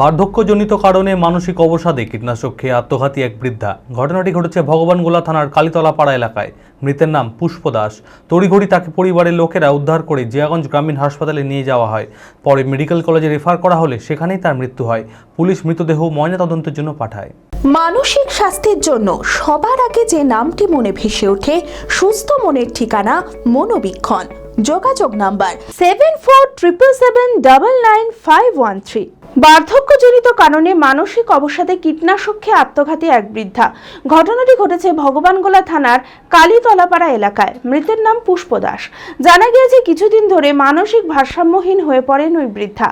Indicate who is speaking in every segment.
Speaker 1: বার্ধক্যজনিত কারণে মানসিক অবসাদে কীটনাশক খেয়ে আত্মঘাতী এক বৃদ্ধা। ঘটনাটি ঘটেছে ভগবানগোলা থানার কালীতলা পাড়া এলাকায়। মৃতের নাম পুষ্প দাস। তড়িঘড়ি তাকে পরিবারের লোকেরা উদ্ধার করে জিয়াগঞ্জ গ্রামীণ হাসপাতালে নিয়ে যাওয়া হয়। পরে মেডিকেল কলেজে রেফার করা হলে সেখানেই তার মৃত্যু হয়। পুলিশ মৃতদেহ ময়নাতদন্তের জন্য পাঠায়।
Speaker 2: মানসিক স্বাস্থ্যের জন্য সবার আগে যে নামটি মনে ভেসে ওঠে, সুস্থ মনের ঠিকানা মনোবীক্ষণ। যোগাযোগ number seven four triple seven double nine five one three. বার্ধক্যজনিত কারণে মানসিক অবসাদে কীটনাশক আত্মঘাতী এক বৃদ্ধা। ঘটনাটি ঘটেছে ভগবানগোলা থানার কালীতলাপাড়া এলাকায়। মৃতের নাম পুষ্প দাস। জানা গিয়েছে, কিছুদিন ধরে মানসিক ভারসাম্যহীন হয়ে পড়েন ওই বৃদ্ধা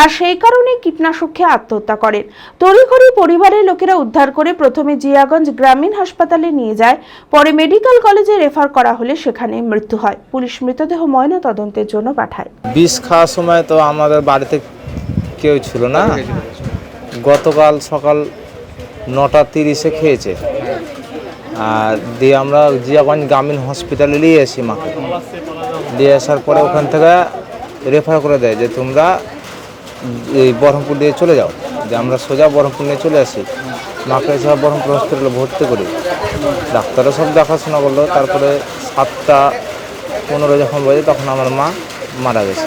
Speaker 2: আর সেই কারণে কীটনাশক খেয়ে আত্মহত্যা করেন। তড়িঘড়ি পরিবারের লোকেরা উদ্ধার করে প্রথমে জিয়াগঞ্জ গ্রামীণ হাসপাতালে নিয়ে যায়, পরে মেডিকেল কলেজে রেফার করা হলে সেখানে মৃত্যু হয়। পুলিশ মৃতদেহ ময়না তদন্তের জন্য পাঠায়।
Speaker 3: বিষ খাওয়ার সময় তো আমাদের বাড়িতে কেউ ছিল না। গতকাল সকাল নটা তিরিশে খেয়েছে। আর দিয়ে আমরা জিয়াগঞ্জ গ্রামীণ হসপিটালে নিয়ে আসি মাকে। দিয়ে আসার পরে ওখান থেকে রেফার করে দেয় যে তোমরা এই বহরমপুর দিয়ে চলে যাও। যে আমরা সোজা বহরমপুর নিয়ে চলে আসি। মাকে এসে বহরমপুর হসপিটালে ভর্তি করি। ডাক্তারও সব দেখাশোনা করল। তারপরে সাতটা পনেরো যখন বাজে তখন আমার মা মারা গেছে।